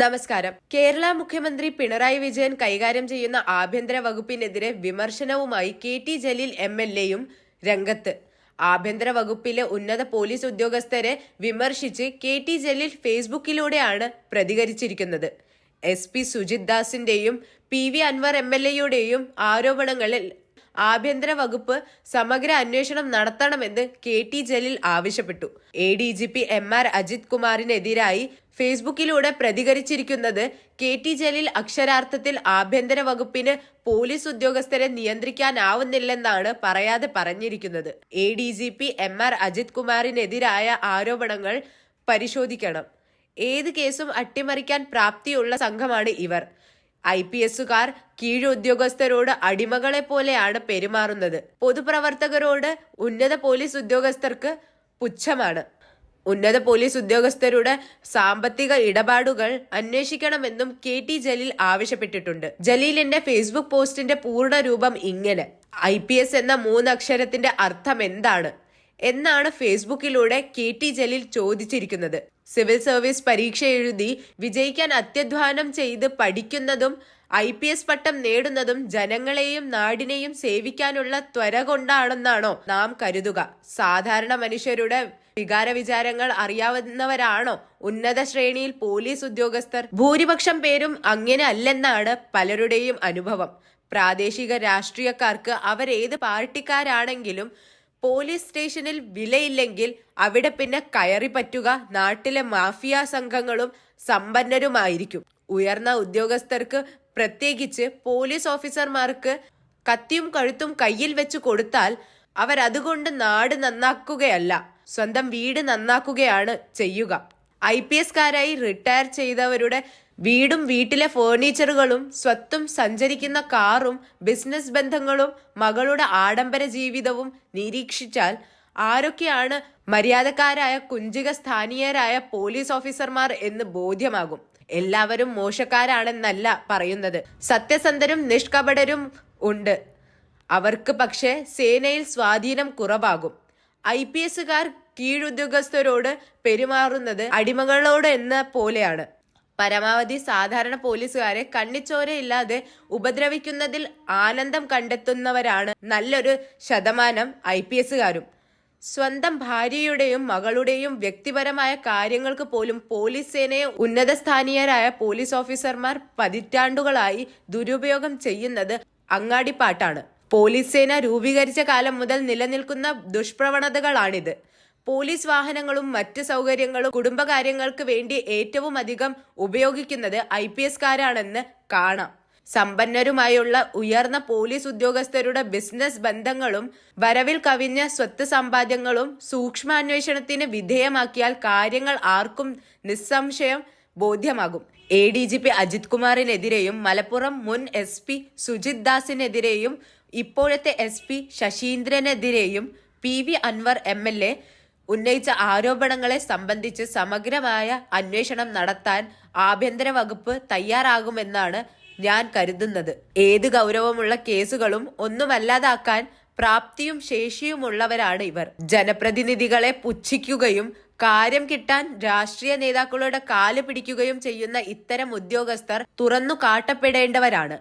നമസ്കാരം. കേരള മുഖ്യമന്ത്രി പിണറായി വിജയൻ കൈകാര്യം ചെയ്യുന്ന ആഭ്യന്തര വകുപ്പിനെതിരെ വിമർശനവുമായി K T Jaleel M L എയും രംഗത്ത്. ആഭ്യന്തര വകുപ്പിലെ ഉന്നത പോലീസ് ഉദ്യോഗസ്ഥരെ വിമർശിച്ച് കെ ടി ജലീൽ ഫേസ്ബുക്കിലൂടെയാണ് പ്രതികരിച്ചിരിക്കുന്നത്. S P Sujith ദാസിന്റെയും P V Anvar M L എയുടെയും ആരോപണങ്ങളിൽ ആഭ്യന്തര വകുപ്പ് സമഗ്ര അന്വേഷണം നടത്തണമെന്ന് കെ ടി ജലീൽ ആവശ്യപ്പെട്ടു. A D G P M R Ajith കുമാറിനെതിരായി ഫേസ്ബുക്കിലൂടെ പ്രതികരിച്ചിരിക്കുന്നത് കെ ടി ജലീൽ അക്ഷരാർത്ഥത്തിൽ ആഭ്യന്തര വകുപ്പിന് പോലീസ് ഉദ്യോഗസ്ഥരെ നിയന്ത്രിക്കാനാവുന്നില്ലെന്നാണ് പറയാതെ പറഞ്ഞിരിക്കുന്നത്. A D G P M R Ajith കുമാറിനെതിരായ ആരോപണങ്ങൾ പരിശോധിക്കണം. ഏത് കേസും അട്ടിമറിക്കാൻ പ്രാപ്തിയുള്ള സംഘമാണ് ഇവർ. ഐ പി എസുകാർ കീഴുദ്യോഗസ്ഥരോട് അടിമകളെ പോലെയാണ് പെരുമാറുന്നത്. പൊതുപ്രവർത്തകരോട് ഉന്നത പോലീസ് ഉദ്യോഗസ്ഥർക്ക് പുച്ഛമാണ്. ഉന്നത പോലീസ് ഉദ്യോഗസ്ഥരുടെ സാമ്പത്തിക ഇടപാടുകൾ അന്വേഷിക്കണമെന്നും കെ ടി ജലീൽ ആവശ്യപ്പെട്ടിട്ടുണ്ട്. ജലീലിന്റെ ഫേസ്ബുക്ക് പോസ്റ്റിന്റെ പൂർണ രൂപം ഇങ്ങനെ. ഐ പി എസ് എന്ന മൂന്നക്ഷരത്തിന്റെ അർത്ഥം എന്താണ്? എന്നാണ് ഫേസ്ബുക്കിലൂടെ കെ ടി ജലീൽ ചോദിച്ചിരിക്കുന്നത്. സിവിൽ സർവീസ് പരീക്ഷ എഴുതി വിജയിക്കാൻ അത്യധ്വാനം ചെയ്ത് പഠിക്കുന്നതും ഐ പി എസ് പട്ടം നേടുന്നതും ജനങ്ങളെയും നാടിനെയും സേവിക്കാനുള്ള ത്വര കൊണ്ടാണെന്നാണോ നാം കരുതുക. സാധാരണ മനുഷ്യരുടെ വികാര വിചാരങ്ങൾ അറിയാവുന്നവരാണോ? ഉന്നത ശ്രേണിയിൽ പോലീസ് ഉദ്യോഗസ്ഥർ? ഭൂരിപക്ഷം പേരും അങ്ങനെ അല്ലെന്നാണ് പലരുടെയും അനുഭവം. പ്രാദേശിക രാഷ്ട്രീയക്കാർക്ക് അവരേത് പാർട്ടിക്കാരാണെങ്കിലും പോലീസ് സ്റ്റേഷനിൽ വിലയില്ലെങ്കിൽ അവിടെ പിന്നെ കയറി പറ്റുക നാട്ടിലെ മാഫിയ സംഘങ്ങളും സമ്പന്നരുമായിരിക്കും. ഉയർന്ന ഉദ്യോഗസ്ഥർക്ക് പ്രത്യേകിച്ച് പോലീസ് ഓഫീസർമാർക്ക് കത്തിയും കഴുത്തും കയ്യിൽ വെച്ച് കൊടുത്താൽ അവർ അതുകൊണ്ട് നാട് നന്നാക്കുകയല്ല സ്വന്തം വീട് നന്നാക്കുകയാണ് ചെയ്യുക. ഐ പി എസ്കാരായി റിട്ടയർ ചെയ്തവരുടെ വീടും വീട്ടിലെ ഫേർണിച്ചറുകളും സ്വത്തും സഞ്ചരിക്കുന്ന കാറും ബിസിനസ് ബന്ധങ്ങളും മകളുടെ ആഡംബര ജീവിതവും നിരീക്ഷിച്ചാൽ ആരൊക്കെയാണ് മര്യാദക്കാരായ കുഞ്ചിക സ്ഥാനീയരായ പോലീസ് ഓഫീസർമാർ എന്ന് ബോധ്യമാകും. എല്ലാവരും മോശക്കാരാണെന്നല്ല പറയുന്നത്. സത്യസന്ധരും നിഷ്കപടരും ഉണ്ട്. അവർക്ക് പക്ഷേ സേനയിൽ സ്വാധീനം കുറവാകും. ഐ പി എസുകാർ കീഴുദ്യോഗസ്ഥരോട് പെരുമാറുന്നത് അടിമകളോട് എന്ന പോലെയാണ്. പരമാവധി സാധാരണ പോലീസുകാരെ കണ്ണിച്ചോരയില്ലാതെ ഉപദ്രവിക്കുന്നതിൽ ആനന്ദം കണ്ടെത്തുന്നവരാണ് നല്ലൊരു ശതമാനം ഐ പി എസുകാരും സ്വന്തം ഭാര്യയുടെയും മകളുടെയും വ്യക്തിപരമായ കാര്യങ്ങൾക്ക് പോലും പോലീസ് സേനയെ ഉന്നതസ്ഥാനീയരായ പോലീസ് ഓഫീസർമാർ പതിറ്റാണ്ടുകളായി ദുരുപയോഗം ചെയ്യുന്നത് അങ്ങാടിപ്പാട്ടാണ്. പോലീസ് സേന രൂപീകരിച്ച കാലം മുതൽ നിലനിൽക്കുന്ന ദുഷ്പ്രവണതകളാണിത്. പോലീസ് വാഹനങ്ങളും മറ്റ് സൗകര്യങ്ങളും കുടുംബകാര്യങ്ങൾക്ക് വേണ്ടി ഏറ്റവും അധികം ഉപയോഗിക്കുന്നത് ഐ പി എസ്കാരാണെന്ന് കാണാം. സമ്പന്നരുമായുള്ള ഉയർന്ന പോലീസ് ഉദ്യോഗസ്ഥരുടെ ബിസിനസ് ബന്ധങ്ങളും വരവിൽ കവിഞ്ഞ സ്വത്ത് സമ്പാദ്യങ്ങളും സൂക്ഷ്മാന്വേഷണത്തിന് വിധേയമാക്കിയാൽ കാര്യങ്ങൾ ആർക്കും നിസ്സംശയം ബോധ്യമാകും. A D G P Ajith കുമാറിനെതിരെയും Malappuram മുൻ എസ് പി സുജിത് ദാസിനെതിരെയും ഇപ്പോഴത്തെ S P ശശീന്ദ്രനെതിരെയും P V Anvar M L A ഉന്നയിച്ച ആരോപണങ്ങളെ സംബന്ധിച്ച് സമഗ്രമായ അന്വേഷണം നടത്താൻ ആഭ്യന്തര വകുപ്പ് തയ്യാറാകുമെന്നാണ് ഞാൻ കരുതുന്നത്. ഏത് ഗൗരവമുള്ള കേസുകളും ഒന്നുമല്ലാതാക്കാൻ പ്രാപ്തിയും ശേഷിയുമുള്ളവരാണ് ഇവർ. ജനപ്രതിനിധികളെ പുച്ഛിക്കുകയും കാര്യം കിട്ടാൻ രാഷ്ട്രീയ നേതാക്കളുടെ കാൽ പിടിക്കുകയും ചെയ്യുന്ന ഇത്തരം ഉദ്യോഗസ്ഥർ തുറന്നു കാട്ടപ്പെടേണ്ടവരാണ്.